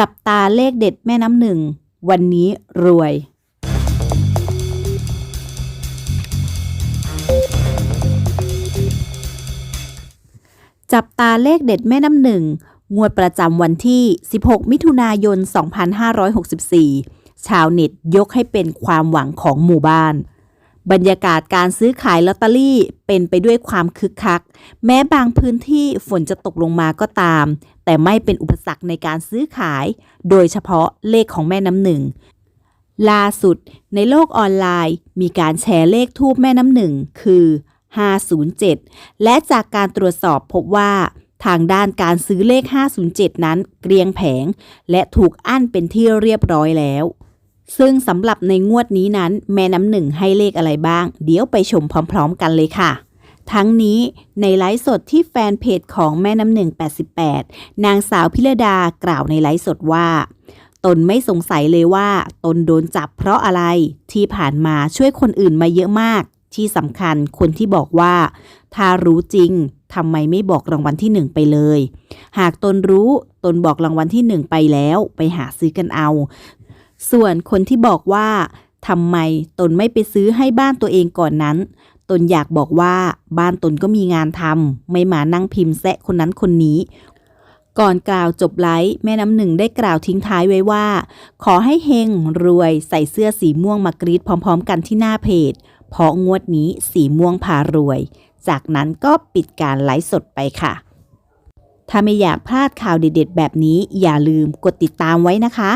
จับตาเลขเด็ดแม่น้ำหนึ่ง วันนี้รวย จับตาเลขเด็ดแม่น้ำหนึ่ง งวดประจำวันที่ 16 มิถุนายน 2564 ชาวเน็ตยกให้เป็นความหวังของหมู่บ้าน บรรยากาศการซื้อขายลอตเตอรี่เป็นไปด้วยความคึกคัก แม้บางพื้นที่ฝนจะตกลงมาก็ตาม แต่ไม่เป็นอุปสรรคในการซื้อขาย โดยเฉพาะเลขของแม่น้ำหนึ่งล่าสุดในโลกออนไลน์ มีการแชร์เลขทูบแม่น้ำหนึ่งคือ 507 และจากการตรวจสอบพบว่าทางด้านการซื้อเลข 507 นั้นเกรียงแผง และถูกอั้นเป็นที่เรียบร้อยแล้ว ซึ่งสำหรับในงวดนี้นั้น แม่น้ำหนึ่งให้เลขอะไรบ้าง เดี๋ยวไปชมพร้อม ๆ กันเลยค่ะ ทั้งนี้ในไลฟ์สดที่แฟนเพจของแม่น้ำหนึ่ง88 นางสาวพิรดากล่าวในไลฟ์สดว่า ตนไม่สงสัยเลยว่า ตนโดนจับเพราะอะไรที่ผ่านมาช่วยคนอื่นมาเยอะมาก ที่สำคัญคนที่บอกว่า ถ้ารู้จริงทำไมไม่บอกรางวัลที่หนึ่งไปเลย หากตนรู้ ตนบอกรางวัลที่หนึ่งไปแล้ว ไปหาซื้อกันเอา ส่วนคนที่บอกว่าทำไมตนไม่ไปซื้อให้บ้านตัวเองก่อนนั้น ตนอยากบอกว่าบ้านตนก็มีงานทำไม่มานั่งพิมพ์แซะคนนั้นคนนี้ ก่อนกล่าวจบไลฟ์แม่น้ำหนึ่งได้กล่าวทิ้งท้ายไว้ว่า ขอให้เฮงรวยใส่เสื้อสีม่วงมากรีดพร้อม ๆ กันที่หน้าเพจ เพราะงวดนี้สีม่วงพารวย จากนั้นก็ปิดการไลฟ์สดไปค่ะ ถ้าไม่อยากพลาดข่าวเด็ดๆแบบนี้อย่าลืมกดติดตามไว้นะคะ